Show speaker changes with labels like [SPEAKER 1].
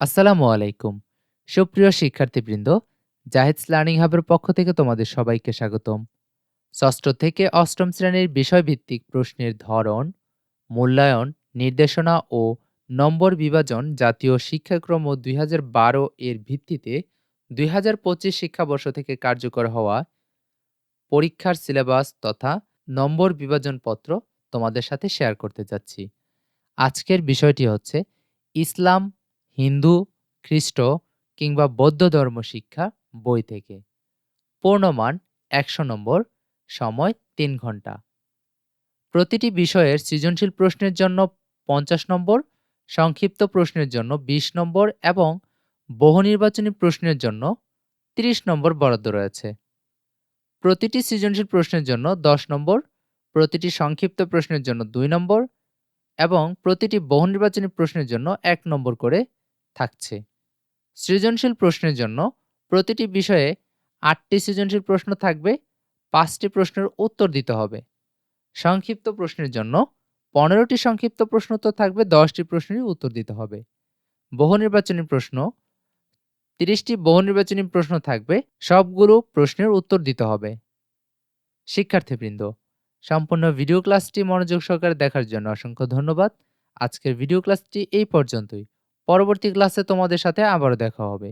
[SPEAKER 1] আসসালামু আলাইকুম। সুপ্রিয় শিক্ষার্থীবৃন্দ, জাহেদস লার্নিং হাবের পক্ষ থেকে তোমাদের সবাইকে স্বাগতম। ষষ্ঠ থেকে অষ্টম শ্রেণির বিষয়ভিত্তিক প্রশ্নের ধরন, মূল্যায়ন, নির্দেশনা ও নম্বর বিভাজন জাতীয় শিক্ষাক্রম দুই বারো এর ভিত্তিতে দুই হাজার পঁচিশ শিক্ষাবর্ষ থেকে কার্যকর হওয়া পরীক্ষার সিলেবাস তথা নম্বর বিভাজনপত্র তোমাদের সাথে শেয়ার করতে যাচ্ছি। আজকের বিষয়টি হচ্ছে, ইসলাম হিন্দু, খ্রিস্ট কিংবা বৌদ্ধ ধর্ম শিক্ষা বই থেকে। পূর্ণমান একশো নম্বর, সময় তিন ঘণ্টা। প্রতিটি বিষয়ের সৃজনশীল প্রশ্নের জন্য পঞ্চাশ নম্বর, সংক্ষিপ্ত প্রশ্নের জন্য ২০ নম্বর এবং বহু নির্বাচনী প্রশ্নের জন্য ৩০ নম্বর বরাদ্দ রয়েছে। প্রতিটি সৃজনশীল প্রশ্নের জন্য ১০ নম্বর, প্রতিটি সংক্ষিপ্ত প্রশ্নের জন্য দুই নম্বর এবং প্রতিটি বহু নির্বাচনী প্রশ্নের জন্য এক নম্বর করে থাকছে। সৃজনশীল প্রশ্নের জন্য প্রতিটি বিষয়ে আটটি সৃজনশীল প্রশ্ন থাকবে, পাঁচটি প্রশ্নের উত্তর দিতে হবে। সংক্ষিপ্ত প্রশ্নের জন্য পনেরোটি সংক্ষিপ্ত প্রশ্ন তো থাকবে, দশটি প্রশ্নেরই উত্তর দিতে হবে। বহু নির্বাচনী প্রশ্ন, তিরিশটি বহু নির্বাচনী প্রশ্ন থাকবে, সবগুলো প্রশ্নের উত্তর দিতে হবে। শিক্ষার্থীবৃন্দ, সম্পূর্ণ ভিডিও ক্লাসটি মনোযোগ সহকারে দেখার জন্য অসংখ্য ধন্যবাদ। আজকের ভিডিও ক্লাসটি এই পর্যন্তই। পরবর্তী ক্লাসে তোমাদের সাথে আবার দেখা হবে।